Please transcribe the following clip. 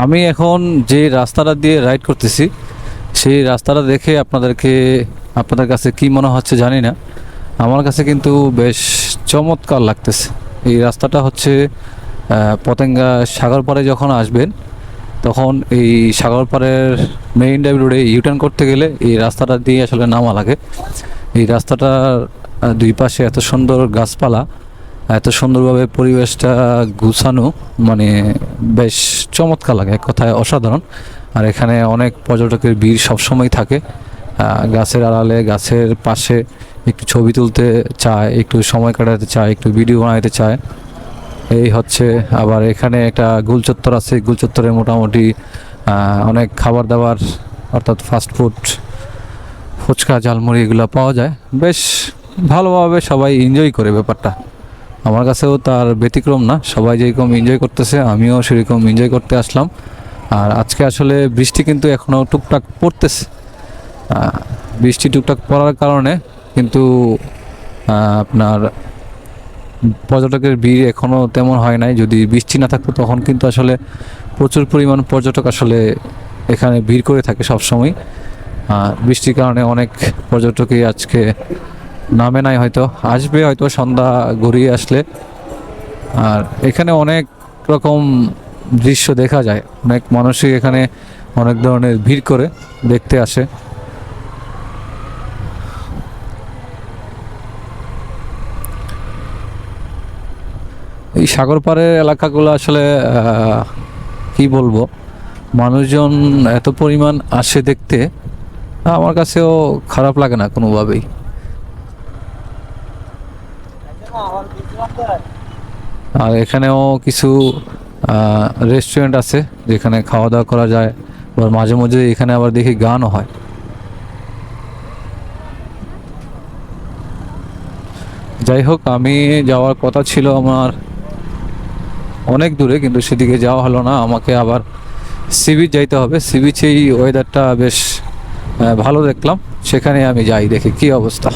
আমি এখন যে রাস্তাটা দিয়ে রাইড করতেছি, সেই রাস্তাটা দেখে আপনাদেরকে, আপনাদের কাছে কি মনে হচ্ছে জানি না। আমার কাছে কিন্তু বেশ চমৎকার লাগতেছে। এই রাস্তাটা হচ্ছে পতেঙ্গা সাগরপাড়ে যখন আসবেন, তখন এই সাগরপাড়ের মেইন ড্রাইভ রোডে ইউটার্ন করতে গেলে এই রাস্তাটা দিয়ে আসলে নামা লাগে। এই রাস্তাটার দুই পাশে এত সুন্দর গাছপালা এত সুন্দরভাবে পরিবেশটা গুছানো মানে বেশ চমৎকার লাগে, এক কথায় অসাধারণ। আর এখানে অনেক পর্যটকের ভিড় সবসময় থাকে। গাছের আড়ালে, গাছের পাশে একটু ছবি তুলতে চায়, একটু সময় কাটাতে চায়, একটু ভিডিও বানাইতে চায়। এই হচ্ছে আবার এখানে একটা গুলচত্বর আছে, গুলচত্বরে মোটামুটি অনেক খাবার দাবার অর্থাৎ ফাস্ট ফুড ফুচকা, ঝালমুড়ি এগুলো পাওয়া যায়। বেশ ভালোভাবে সবাই এনজয় করে ব্যাপারটা। আমার কাছেও তার ব্যতিক্রম না। সবাই যেরকম এনজয় করতেছে, আমিও সেরকম এনজয় করতে আসলাম। আর আজকে আসলে বৃষ্টি কিন্তু এখনও টুকটাক পড়তেছে। বৃষ্টি টুকটাক পড়ার কারণে কিন্তু আপনার পর্যটকের ভিড় এখনও তেমন হয় নাই। যদি বৃষ্টি না থাকতো তখন কিন্তু আসলে প্রচুর পরিমাণ পর্যটক আসলে এখানে ভিড় করে থাকে সবসময়। আর বৃষ্টির কারণে অনেক পর্যটকই আজকে নামে নাই হয়তো, আসবে হয়তো সন্ধ্যা ঘুরিয়ে আসলে। আর এখানে অনেক রকম দৃশ্য দেখা যায়, অনেক মানুষই এখানে অনেক ধরনের ভিড় করে দেখতে আসে। এই সাগর পাড়ের এলাকাগুলো আসলে কি বলব, মানুষজন এত পরিমাণ আসে দেখতে, আমার কাছেও খারাপ লাগে না কোনোভাবেই। আর এখানেও কিছু রেস্টুরেন্ট আছে, যেখানে খাওয়া দাওয়া করা যায় আবার মাঝে মাঝে এখানে আবার দেখি গানও হয়। যাই হোক, আমি যাওয়ার কথা ছিল আমার অনেক দূরে, কিন্তু সেদিকে যাওয়া হলো না। আমাকে আবার সি বিচ যাইতে হবে। সি বিচেই ওয়েদারটা বেশ ভালো দেখলাম। সেখানে আমি যাই, দেখি কি অবস্থা।